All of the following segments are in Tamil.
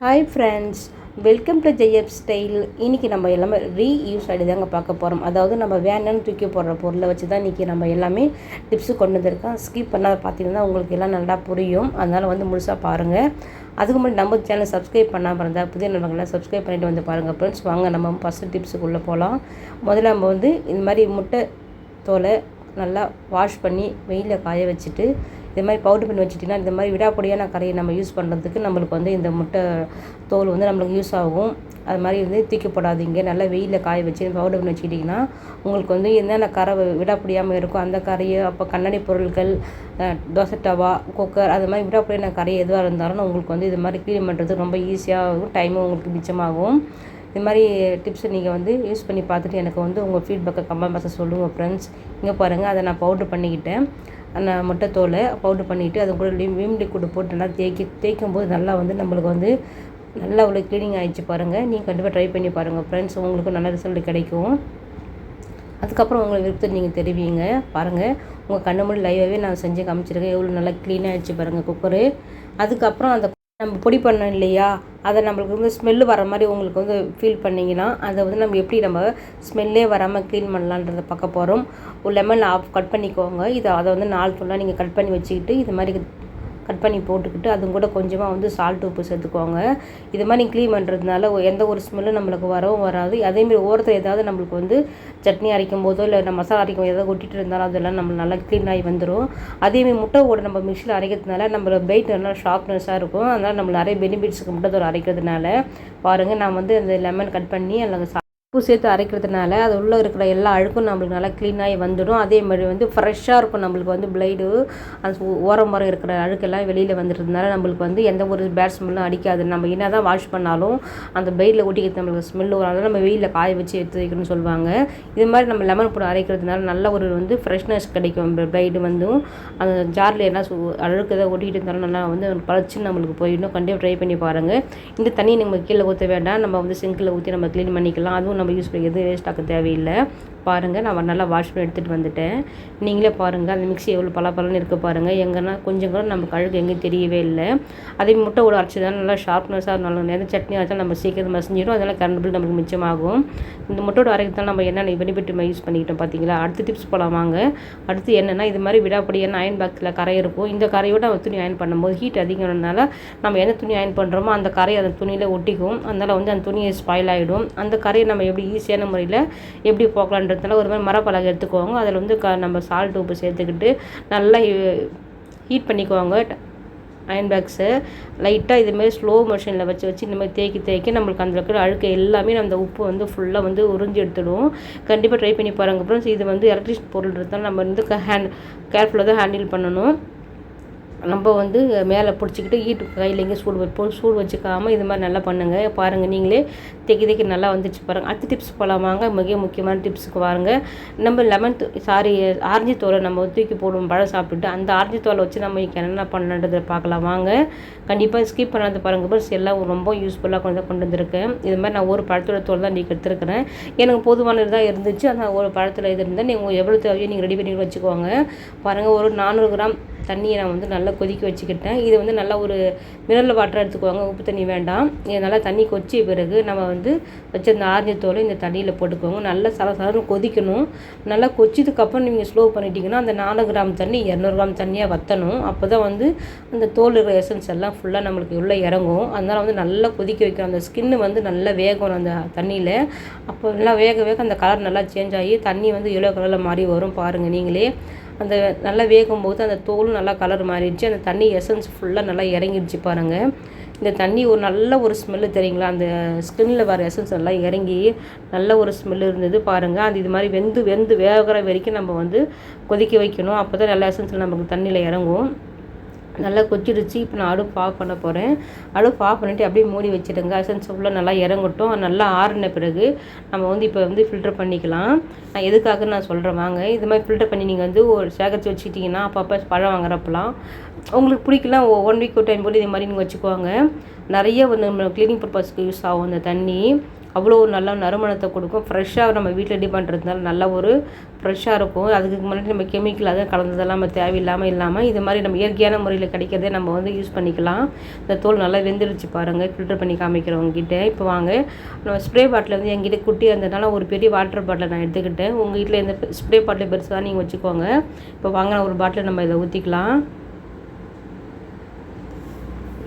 ஹாய் ஃப்ரெண்ட்ஸ் வெல்கம் டு ஜெயப் ஸ்டைல் இன்றைக்கி நம்ம எல்லாமே ரீயூஸ் ஆகிட்டு தாங்க பார்க்க போகிறோம் அதாவது நம்ம வேணும்னு தூக்கி போடுற பொருளை வச்சு தான் இன்றைக்கி நம்ம எல்லாமே டிப்ஸு கொண்டு வந்திருக்கோம். ஸ்கிப் பண்ணாத பார்த்தீங்கன்னா உங்களுக்கு எல்லாம் நல்லா புரியும். அதனால் வந்து முழுசாக பாருங்கள் அதுக்கு முன்னாடி நம்ம சேனல் சப்ஸ்கிரைப் பண்ணாமல் இருந்தால் புதிய நண்பர்கள்லாம் சப்ஸ்கிரைப் பண்ணிட்டு வந்து பாருங்கள் ஃப்ரெண்ட்ஸ் வாங்க நம்ம ஃபஸ்ட்டு டிப்ஸுக்குள்ளே போகலாம் முதல்ல நம்ம வந்து இந்த மாதிரி முட்டை தோலை நல்லா வாஷ் பண்ணி வெயிலில் காய வச்சுட்டு இது மாதிரி பவுடர் பண்ணி வச்சுட்டிங்கன்னா இந்த மாதிரி விடாப்படியான கரையை நம்ம யூஸ் பண்ணுறதுக்கு நம்மளுக்கு வந்து இந்த முட்டை தோல் வந்து நம்மளுக்கு யூஸ் ஆகும். அது மாதிரி வந்து தூக்கப்படாதீங்க நல்லா வெயிலில் காய வச்சு பவுடர் பண்ணி வச்சுக்கிட்டிங்கன்னா உங்களுக்கு வந்து என்னென்ன கரை விடாப்படியாமல் இருக்கோ அந்த கரையை அப்போ கண்ணாடி பொருட்கள் தோசை டவா குக்கர் அது மாதிரி விடாப்படியான கரை எதுவாக இருந்தாலும் உங்களுக்கு வந்து இது மாதிரி க்ளீன் பண்ணுறது ரொம்ப ஈஸியாகவும் டைமும் உங்களுக்கு மிச்சமாகும். இது மாதிரி டிப்ஸை நீங்கள் வந்து யூஸ் பண்ணி பார்த்துட்டு எனக்கு வந்து உங்கள் ஃபீட்பேக்கை கமெண்ட் பாக்ஸில் சொல்லுங்கள் ஃப்ரெண்ட்ஸ் இங்கே பாருங்கள் அதை நான் பவுட்ரு பண்ணிக்கிட்டேன். நான் முட்டைத்தோலை பவுட்ரு பண்ணிவிட்டு அது கூட விம் லிக்விட் போட்டு நல்லா தேய்க்கி தேய்க்கும் போது நல்லா வந்து நம்மளுக்கு வந்து நல்லா அவ்வளோ க்ளீனிங் ஆகிடுச்சு பாருங்கள் நீங்கள் கண்டிப்பாக ட்ரை பண்ணி பாருங்கள் ஃப்ரெண்ட்ஸ் உங்களுக்கு நல்ல ரிசல்ட் கிடைக்கும். அதுக்கப்புறம் உங்களை விருப்பத்தை நீங்கள் தெரிவிங்க. பாருங்கள் உங்கள் கண்ணு முன்னாடி லைவாகவே நான் செஞ்சு காமிச்சிருக்கேன். எவ்வளோ நல்லா க்ளீனாக ஆகிடுச்சு பாருங்கள் குக்கரு அதுக்கப்புறம் அந்த நம்ம பொடி பண்ணோம் இல்லையா? அதை நம்மளுக்கு வந்து ஸ்மெல்லு வர மாதிரி உங்களுக்கு வந்து ஃபீல் பண்ணிங்கன்னா அதை வந்து நம்ம எப்படி நம்ம ஸ்மெல்லே வராமல் க்ளீன் பண்ணலான்றத பார்க்க போகிறோம் ஒரு லெமன் ஆஃப் கட் பண்ணிக்கோங்க. இதை அதை வந்து நாலு துண்டாக நீங்கள் கட் பண்ணி வச்சுக்கிட்டு இது மாதிரி கட் பண்ணி போட்டுக்கிட்டு அதுவும் கூட கொஞ்சமாக வந்து சால்ட் உப்பு சேர்த்துக்கோங்க இது மாதிரி க்ளீன் பண்ணுறதுனால எந்த ஒரு ஸ்மெல்லும் நம்மளுக்கு வரவும் வராது. அதேமாரி ஓரத்தில் ஏதாவது நம்மளுக்கு வந்து சட்னி அரைக்கும் போதோ இல்லை நம்ம மசாலா அரைக்கும் போது ஏதாவது கொட்டிட்டு இருந்தாலும் அதெல்லாம் நம்ம நல்லா க்ளீன் ஆகி வந்துடும் அதேமாரி முட்டை ஓட நம்ம மிக்சியில் அரைக்கிறதுனால நம்மளோட பெயிட் நல்லா ஷார்ப்னஸாக இருக்கும். அதனால் நம்மளுக்கு நிறைய பெனிஃபிட்ஸுக்கு முட்டை தோல் அரைக்கிறதுனால பாருங்கள் நான் வந்து அந்த லெமன் கட் பண்ணி அதில் உப்பு சேர்த்து அரைக்கிறதுனால அது உள்ளே இருக்கிற எல்லா அழுக்கும் நம்மளுக்கு நல்லா க்ளீனாகி வந்துடும். அதே மாதிரி வந்து ஃப்ரெஷ்ஷாக இருக்கும் நம்மளுக்கு வந்து பிளைடு அந்த ஓரம் ஓரம் இருக்கிற அழுக்கெல்லாம் வெளியில் வந்துடுறதுனால நம்மளுக்கு வந்து எந்த ஒரு பேட் ஸ்மெல்லும் அடிக்காது. நம்ம என்ன தான் வாஷ் பண்ணாலும் அந்த பிளைடில் ஒட்டிக்கிறது நம்மளுக்கு ஸ்மெல் வராது. நம்ம வெயிலில் காய வச்சு எடுத்து வைக்கணும்னு சொல்லுவாங்க. இது மாதிரி நம்ம லெமன் போட்டு அரைக்கிறதுனால நல்ல ஒரு வந்து ஃப்ரெஷ்னஸ் கிடைக்கும். பிளைடு வந்து அந்த ஜாரில் என்ன சு- அழுக்கு எதாவது ஒட்டிக்கிட்டு இருந்தாலும் நல்லா வந்து பழச்சு நம்மளுக்கு போயிடும். கண்டிப்பாக ட்ரை பண்ணி பாருங்கள் இந்த தண்ணி நம்ம கீழே ஊற்ற வேண்டாம். நம்ம வந்து சிங்கில் ஊற்றி நம்ம க்ளீன் பண்ணிக்கலாம். அதுவும் நம்ம யூஸ் பண்ணி எதுவும் வேஸ்ட் ஆக்க தேவையில்லை. பாருங்கள் நான் நல்லா வாஷ் பண்ணி எடுத்துகிட்டு வந்துட்டேன். நீங்களே பாருங்கள் அந்த மிக்ஸி எவ்வளோ பளபளன்னு இருக்க பாருங்கள் எங்கன்னா கொஞ்சம் கூட நமக்கு கழுகு எங்கேயும் தெரியவே இல்லை. அதே முட்டை ஒரு அரைச்சதால நல்லா ஷார்ப்னஸாக நல்லா நேரம் சட்னி அரைச்சா நம்ம சீக்கிரம் மசிஞ்சிடும். அதனால் கரண்ட் பில் நமக்கு மிச்சமாகும். இந்த முட்டையோட அரைக்கிறதால நம்ம என்னென்ன பெனிஃபிட் நம்ம யூஸ் பண்ணிக்கிட்டோம் பார்த்தீங்களா அடுத்த டிப்ஸ் போகலாம் வாங்க. அடுத்து என்னென்னா இது மாதிரி விடாப்படியான அயன் பாக்ஸில் கரை இருக்கும். இந்த கரையோட நம்ம துணி அயன் பண்ணும்போது ஹீட் அதிகம்னால நம்ம எந்த துணி அயன் பண்ணுறோமோ அந்த கரை அந்த துணியில் ஒட்டிக்கும். அதனால் வந்து அந்த துணியை ஸ்பாயில் ஆகிடும் அந்த கரையை நம்ம எப்படி ஈஸியான முறையில் எப்படி போக்கலான்றதுனால ஒரு மாதிரி மரப்பலகை எடுத்துக்குவாங்க. அதில் வந்து க நம்ம சால்ட் உப்பு சேர்த்துக்கிட்டு நல்லா ஹீட் பண்ணிக்குவாங்க. அயன் பாக்ஸு லைட்டாக இதுமாரி ஸ்லோ மோஷனில் வச்சு வச்சு இந்த மாதிரி தேக்கி தேக்கி நம்மளுக்கு அந்த இருக்கிற அழுக்கு எல்லாமே அந்த உப்பு வந்து ஃபுல்லாக வந்து உறிஞ்சி எடுத்துடும். கண்டிப்பாக ட்ரை பண்ணி பாருங்க. அப்புறம் இது வந்து எலக்ட்ரிக் பொருள் இருந்தால் நம்ம வந்து ஹேண்ட் கேர்ஃபுல்லாக தான் ஹேண்டில் பண்ணணும். நம்ம வந்து மேலே பிடிச்சிக்கிட்டு ஈட்டு கையில் எங்கேயும் சூடு வைப்போம். சூடு வச்சுக்காமல் இது மாதிரி நல்லா பண்ணுங்கள் பாருங்கள் நீங்களே தேக்கி தேக்கி நல்லா வந்துச்சு பாருங்கள் அடுத்த டிப்ஸ் போகலாமாங்க மிக முக்கியமான டிப்ஸுக்கு வாருங்க. நம்ம லெமன் சாரி ஆரஞ்சு தோலை நம்ம தூக்கி போடுவோம். பழம் சாப்பிட்டுட்டு அந்த ஆரஞ்சு தோலை வச்சு நம்ம இன்னைக்கு என்னென்ன பண்ணுன்றதை பார்க்கலாம் வாங்க. கண்டிப்பாக ஸ்கிப் பண்ணாத பாருங்கள் பஸ் எல்லாம் ரொம்ப யூஸ்ஃபுல்லாக கொண்டு கொண்டு வந்திருக்கேன். இது மாதிரி நான் ஒரு பழத்தோட தோல் தான் இன்றைக்கி எடுத்துருக்கிறேன். எனக்கு பொதுவானது தான் இருந்துச்சு. ஆனால் ஒரு பழத்தில் இது இருந்தால் நீங்கள் எவ்வளோ தேவையோ நீங்கள் ரெடி பண்ணி வச்சுக்கோங்க. பாருங்கள் ஒரு நானூறு கிராம் தண்ணியை நான் வந்து நல்லா கொதிக்க வச்சுக்கிட்டேன். இது வந்து நல்லா ஒரு மினரல் வாட்டர் எடுத்துக்குவாங்க. உப்பு தண்ணி வேண்டாம். இது நல்லா தண்ணி கொச்சிய பிறகு நம்ம வந்து வச்சிருந்த ஆரஞ்சு தோலை இந்த தண்ணியில் போட்டுக்கோங்க. நல்லா சல சலன்னு கொதிக்கணும். நல்லா கொச்சதுக்கப்புறம் நீங்கள் ஸ்லோ பண்ணிட்டீங்கன்னா அந்த நாலு கிராம் தண்ணி இரநூறு கிராம் தண்ணியாக வற்றணும் அப்போ தான் வந்து அந்த தோல் இருக்கிற எசன்ஸ் எல்லாம் ஃபுல்லாக நம்மளுக்கு உள்ளே இறங்கும். அதனால் வந்து நல்லா கொதிக்க வைக்கணும். அந்த ஸ்கின்னு வந்து நல்லா வேகணும் அந்த தண்ணியில். அப்போ நல்லா வேக வேக அந்த கலர் நல்லா சேஞ்ச் ஆகி தண்ணி வந்து எல்லோ கலரில் மாறி வரும் பாருங்கள் நீங்களே. அந்த நல்லா வேகும் போது அந்த தோலும் நல்லா கலர் மாறிடுச்சு. அந்த தண்ணி எசன்ஸ் ஃபுல்லாக நல்லா இறங்கிடுச்சு பாருங்கள் இந்த தண்ணி ஒரு நல்ல ஒரு ஸ்மெல்லு தெரியுங்களா? அந்த ஸ்கின்ல வர எசன்ஸ் எல்லாம் இறங்கி நல்ல ஒரு ஸ்மெல் இருந்தது பாருங்கள் அது இது மாதிரி வெந்து வெந்து வேகிற வரைக்கும் நம்ம வந்து கொதிக்க வைக்கணும். அப்போ தான் நல்ல எசன்ஸ் நமக்கு தண்ணியில் இறங்கும். நல்லா கொச்சிடுச்சு. இப்போ நான் அடுப்பு ஆஃப் பண்ண போகிறேன் அடுப்பு ஆஃப் பண்ணிவிட்டு அப்படியே மூடி வச்சுடுங்க. அசன்ஸ் ஃபுல்லாக நல்லா இறங்கட்டும். நல்லா ஆறின பிறகு நம்ம வந்து இப்போ வந்து ஃபில்டர் பண்ணிக்கலாம். நான் எதுக்காக நான் சொல்கிறேன் வாங்க. இது மாதிரி ஃபில்டர் பண்ணி நீங்கள் வந்து ஒரு சேகரித்து வச்சுக்கிட்டிங்கன்னா அப்பப்போ பழம் வாங்குறப்பலாம் உங்களுக்கு பிடிக்கல ஒன் வீக் ஒரு டைம் போல் இதே மாதிரி நீங்கள் வச்சுக்குவாங்க நிறைய வந்து நம்ம க்ளீனிங் பர்பஸ்க்கு யூஸ் ஆகும் அந்த தண்ணி. அவ்வளோ ஒரு நல்ல நறுமணத்தை கொடுக்கும். ஃப்ரெஷ்ஷாக நம்ம வீட்டில் ரெடி பண்ணுறதுனால நல்ல ஒரு ஃப்ரெஷ்ஷாக இருக்கும். அதுக்கு முன்னாடி நம்ம கெமிக்கல் அதை கலந்ததெல்லாம் நம்ம தேவையில்லாமல் இல்லாமல் இது மாதிரி நம்ம இயற்கையான முறையில் கிடைக்கிறதே நம்ம வந்து யூஸ் பண்ணிக்கலாம். இந்த தோல் நல்லா வெந்துருச்சு பாருங்கள் ஃபில்டர் பண்ணி காமிக்கிறவங்க கிட்டே இப்போ வாங்க. நம்ம ஸ்ப்ரே பாட்டில் வந்து எங்கிட்ட குட்டி இருந்ததுனால ஒரு பெரிய வாட்டர் பாட்டில் நான் எடுத்துக்கிட்டேன். உங்கள் வீட்டில் எந்த ஸ்ப்ரே பாட்டில் பெருசாக நீங்கள் வச்சுக்கோங்க. இப்போ வாங்கின ஒரு பாட்டில் நம்ம இதை ஊற்றிக்கலாம்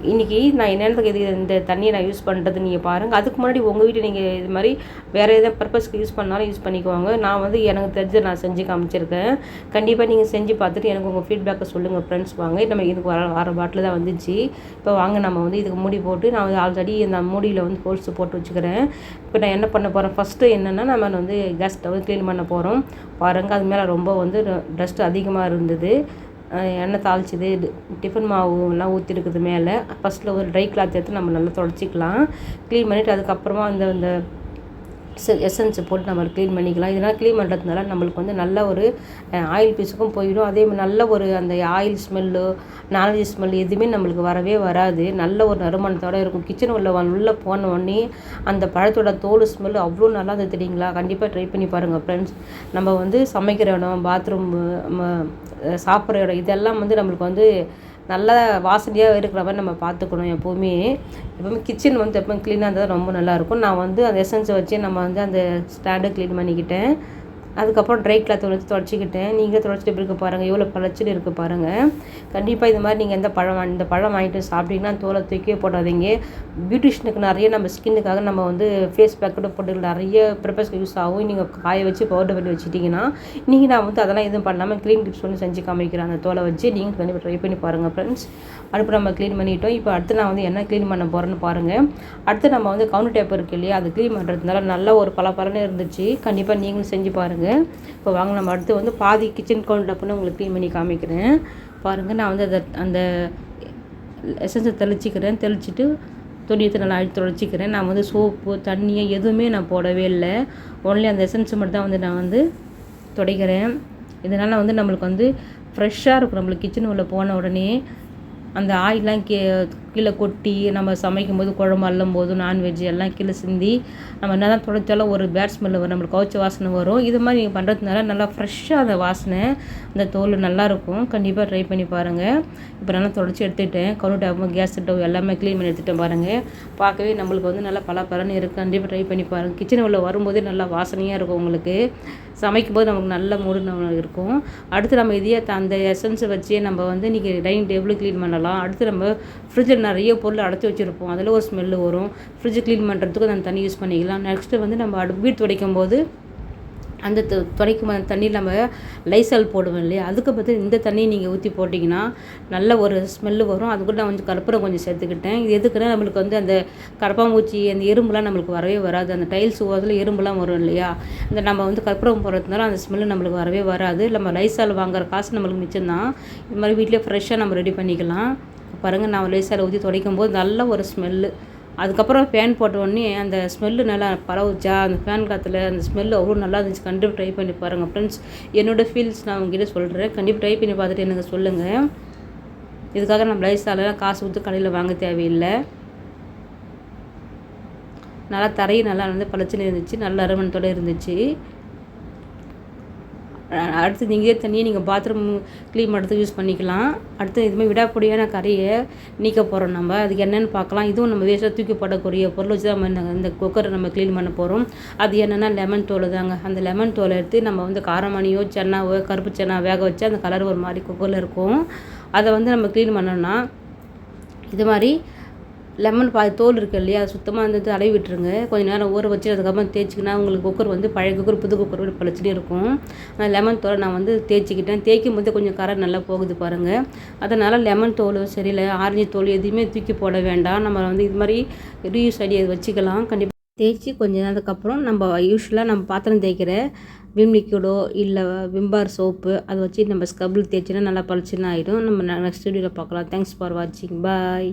இன்றைக்கி நான் என்னென்னதுக்கு இது இந்த தண்ணியை நான் யூஸ் பண்ணுறது நீங்கள் பாருங்கள் அதுக்கு முன்னாடி உங்கள் வீட்டில் நீங்கள் இது மாதிரி வேறு எதாவது பர்பஸ்க்கு யூஸ் பண்ணாலும் யூஸ் பண்ணிக்குவாங்க. நான் வந்து எனக்கு தெரிஞ்ச நான் செஞ்சு காமிச்சிருக்கேன். கண்டிப்பாக நீங்கள் செஞ்சு பார்த்துட்டு எனக்கு உங்கள் ஃபீட்பேக்கை சொல்லுங்கள் ஃப்ரெண்ட்ஸ் வாங்க. நம்ம இதுக்கு வர வர பாட்டில் தான் வந்துச்சு. இப்போ வாங்க நம்ம வந்து இதுக்கு மூடி போட்டு நான் வந்து ஆல்ரெடி இந்த மூடியில் வந்து ஹோல்ஸ் போட்டு வச்சுக்கிறேன். இப்போ நான் என்ன பண்ண போகிறேன் ஃபஸ்ட்டு என்னென்னா நம்ம வந்து கேஸ் வந்து க்ளீன் பண்ண போகிறோம் பாருங்கள் அது மேலே ரொம்ப வந்து டஸ்ட் அதிகமாக இருந்தது. எண்ணெய் தாளிச்சது டிஃபன் மாவுலாம் ஊற்றிருக்குது மேலே. ஃபஸ்ட்டில் ஒரு ட்ரை கிளாத் எடுத்து நம்ம நல்லா தொடச்சிக்கலாம். க்ளீன் பண்ணிவிட்டு அதுக்கப்புறமா அந்த அந்த எசன்ஸை போட்டு நம்ம க்ளீன் பண்ணிக்கலாம். இதெல்லாம் க்ளீன் பண்ணுறதுனால நம்மளுக்கு வந்து நல்ல ஒரு ஆயில் பீஸுக்கும் போயிடும். அதே மாதிரி நல்ல ஒரு அந்த ஆயில் ஸ்மெல்லு நாலஞ்சு ஸ்மெல் எதுவுமே நம்மளுக்கு வரவே வராது. நல்ல ஒரு நறுமணத்தோடு இருக்கும். கிச்சன் உள்ள உள்ளே போன உடனே அந்த பழத்தோட தோல் ஸ்மெல் அவ்வளோ நல்லா இருந்தது தெரியுங்களா? கண்டிப்பாக ட்ரை பண்ணி பாருங்கள் ஃப்ரெண்ட்ஸ் நம்ம வந்து சமைக்கிற இடம் பாத்ரூம் சாப்பிட்ற இடம் இதெல்லாம் வந்து நம்மளுக்கு வந்து நல்ல வாசனையாக இருக்கிற மாதிரி நம்ம பார்த்துக்கணும் எப்போவுமே. எப்போவுமே கிச்சன் வந்து எப்போவும் க்ளீனாக இருந்தால் ரொம்ப நல்லாயிருக்கும் நான் வந்து அந்த எசன்ஸை வச்சு நம்ம வந்து அந்த ஸ்டாண்டை க்ளீன் பண்ணிக்கிட்டேன். அதுக்கப்புறம் ட்ரை கிளாத் வச்சு தொடச்சிக்கிட்டேன் நீங்கள் தொடச்சிட்டு இருக்க பாருங்கள் எவ்வளோ பழச்சுன்னு இருக்குது பாருங்கள் கண்டிப்பாக இது மாதிரி நீங்கள் எந்த பழம் இந்த பழம் வாங்கிட்டு சாப்பிட்டீங்கன்னா தோலை தூக்கியே போடாதீங்க. பியூட்டிஷனுக்கு நிறைய நம்ம ஸ்கின்னுக்காக நம்ம வந்து ஃபேஸ் பேக் கூட போட்டு நிறைய ப்ரிப்பர்ஸ்க்கு யூஸ் ஆகும். நீங்கள் காய வச்சு பவுடர் பண்ணி வச்சுட்டிங்கன்னா நீங்கள் நான் வந்து அதெல்லாம் எதுவும் பண்ணாமல் க்ளீன் டிப்ஸ் ஒன்று செஞ்சு காமிக்கிறேன். அந்த தோலை வச்சு நீங்கள் கண்டிப்பாக ட்ரை பண்ணி பாருங்கள் ஃப்ரெண்ட்ஸ் அடுப்பு நம்ம க்ளீன் பண்ணிட்டோம். இப்போ அடுத்து நான் வந்து என்ன க்ளீன் பண்ண போகிறேன்னு பாருங்கள் அடுத்து நம்ம வந்து கவுண்டர் டேப் இருக்குது இல்லையா அது க்ளீன் பண்ணுறதுனால நல்ல ஒரு பல பலன்னு இருந்துச்சு. கண்டிப்பாக நீங்களும் செஞ்சு பாருங்கள் இப்போ வாங்க நம்ம அடுத்து வந்து பாதி கிச்சன் கவுண்டர் டப்புன்னு உங்களுக்கு க்ளீன் பண்ணி காமிக்கிறேன். பாருங்கள் நான் வந்து அதை அந்த எசன்ஸை தெளிச்சிக்கிறேன். தெளிச்சிட்டு துணியத்தை நல்லா அழுத்தி தொலைச்சிக்கிறேன் நான் வந்து சோப்பு தண்ணியை எதுவுமே நான் போடவே இல்லை. ஒன்லி அந்த எசன்ஸ் மட்டும் தான் வந்து நான் வந்து துடைக்கிறேன். இதனால் வந்து நம்மளுக்கு வந்து ஃப்ரெஷ்ஷாக இருக்கும். நம்மளுக்கு கிச்சன் உள்ளே போன உடனே அந்த ஆயிலெலாம் கீ கீழே கொட்டி நம்ம சமைக்கும் போது குழம்பு அள்ளும் போது நான்வெஜ் எல்லாம் கீழே சிந்தி நம்ம என்ன தான் துடைச்சாலும் ஒரு பேட்ஸ்மெல்லு வரும் நம்மளுக்கு கவுச்ச வாசனை வரும். இது மாதிரி நீங்கள் பண்ணுறதுனால நல்லா ஃப்ரெஷ்ஷாக அந்த வாசனை அந்த தோல் நல்லாயிருக்கும் கண்டிப்பாக ட்ரை பண்ணி பாருங்கள் இப்போ நல்லா தொடச்சி எடுத்துக்கிட்டேன் கவுண்ட் டாப்பு கேஸ் ஸ்டவ் எல்லாமே க்ளீன் பண்ணி எடுத்துகிட்டேன் பாருங்கள் பார்க்கவே நம்மளுக்கு வந்து நல்லா பல பலன்னு இருக்குது கண்டிப்பாக ட்ரை பண்ணி பாருங்கள் கிச்சன் உள்ள வரும்போதே நல்லா வாசனையாக இருக்கும் உங்களுக்கு. சமைக்கும் போது நமக்கு நல்ல மூடு இருக்கும். அடுத்து நம்ம இதையே அந்த எசன்ஸை வச்சே நம்ம வந்து இன்றைக்கி டைனிங் டேபிள் க்ளீன் பண்ணலாம். அடுத்து நம்ம ஃப்ரிட்ஜில் நிறைய பொருள் அடைச்சி வச்சுருப்போம். அதில் ஒரு ஸ்மெல்லு வரும். ஃப்ரிட்ஜ் க்ளீன் பண்ணுறதுக்கு அந்த தண்ணி யூஸ் பண்ணிக்கலாம். நெக்ஸ்ட்டு வந்து நம்ம அடு வீடு துடைக்கும் போது அந்த துடைக்கும் அந்த தண்ணியில் நம்ம லைசால் போடுவோம் இல்லையா? அதுக்கு பார்த்து இந்த தண்ணியை நீங்கள் ஊற்றி போட்டிங்கன்னா நல்ல ஒரு ஸ்மெல்லு வரும். அது கூட நான் கொஞ்சம் கற்பூரம் கொஞ்சம் சேர்த்துக்கிட்டேன். இது எதுக்குன்னா நம்மளுக்கு வந்து அந்த கரப்பாம்பூச்சி அந்த எறும்புலாம் நம்மளுக்கு வரவே வராது. அந்த டைல்ஸ் ஓரத்தில் எறும்புலாம் வரும் இல்லையா? இந்த நம்ம வந்து கற்பூரம் போடுறதுனால அந்த ஸ்மெல்லு நம்மளுக்கு வரவே வராது. நம்ம லைசால் வாங்குற காசு நம்மளுக்கு மிச்சம்தான். இது மாதிரி வீட்டிலே ஃப்ரெஷ்ஷாக நம்ம ரெடி பண்ணிக்கலாம். பாருங்கள் நான் லேசாக ஊற்றி துடைக்கும் போது நல்ல ஒரு ஸ்மெல்லு. அதுக்கப்புறம் ஃபேன் போட்ட உடனே அந்த ஸ்மெல்லு நல்லா பரவுச்சா? அந்த ஃபேன் காற்றுல அந்த ஸ்மெல்லு அவ்வளோ நல்லா இருந்துச்சு. கண்டிப்பாக ட்ரை பண்ணி பாருங்கள் ஃப்ரெண்ட்ஸ் என்னோடய ஃபீல்ஸ் நான் உங்ககிட்ட சொல்கிறேன் கண்டிப்பாக ட்ரை பண்ணி பார்த்துட்டு எனக்கு சொல்லுங்கள் இதுக்காக நம்ம லைஸாலலாம் காசு கொடுத்து கடையில் வாங்க தேவையில்லை. நல்லா தரையும் நல்லா வந்து பழச்சின்னு இருந்துச்சு. நல்ல அருமணத்தோடு இருந்துச்சு. அடுத்து நீங்களே தண்ணியை நீங்கள் பாத்ரூம் க்ளீன் பண்ணுறதுக்கு யூஸ் பண்ணிக்கலாம். அடுத்து இதுமாதிரி விடக்கூடியான கறியை நீக்க போகிறோம் நம்ம. அதுக்கு என்னென்னு பார்க்கலாம். இதுவும் நம்ம வேஸ்ட்டாக தூக்கிப்படக்கூடிய பொருள் வச்சு தான் நம்ம இந்த குக்கரை நம்ம க்ளீன் பண்ண போகிறோம் அது என்னென்னா லெமன் தோல் தாங்க. அந்த லெமன் தோலை எடுத்து நம்ம வந்து காரமணியோ சென்னாவோ கருப்பு சென்னா வேக வச்சு அந்த கலர் ஒரு மாதிரி குக்கரில் இருக்கும். அதை வந்து நம்ம க்ளீன் பண்ணோன்னா இது மாதிரி லெமன் பாதி தோல் இருக்குது இல்லையா அது சுத்தமாக வந்து தடவி விட்டுருங்க. கொஞ்சம் நேரம் ஊற வச்சு அதுக்கப்புறம் தேய்ச்சிக்கினா உங்களுக்கு குக்கர் வந்து பழைய குக்கர் புது குக்கர் விட பழச்சிட்டே இருக்கும். லெமன் தோலை நான் வந்து தேய்ச்சிக்கிட்டேன். தேய்க்கும் போது கொஞ்சம் கரை நல்லா போகுது பாருங்கள் அதனால் லெமன் தோல் சரியில்லை ஆரஞ்சு தோல் எதுவுமே தூக்கி போட வேண்டாம். நம்ம வந்து இது மாதிரி ரீயூஸ் ஐடியா வச்சுக்கலாம். கண்டிப்பாக தேய்ச்சி கொஞ்ச நேரத்துக்கப்புறம் நம்ம யூஸ்வலாக நம்ம பாத்திரம் தேய்க்கிற விம் லிக்யூடோ இல்லை விம்பார் சோப்பு அதை வச்சு நம்ம ஸ்க்ரப்பில் தேய்ச்சினா நல்லா பளிச்சுன்னு ஆகிடும் நம்ம நெக்ஸ்ட் வீடியோவில் பார்க்கலாம் தேங்க்ஸ் ஃபார் வாட்சிங் பாய்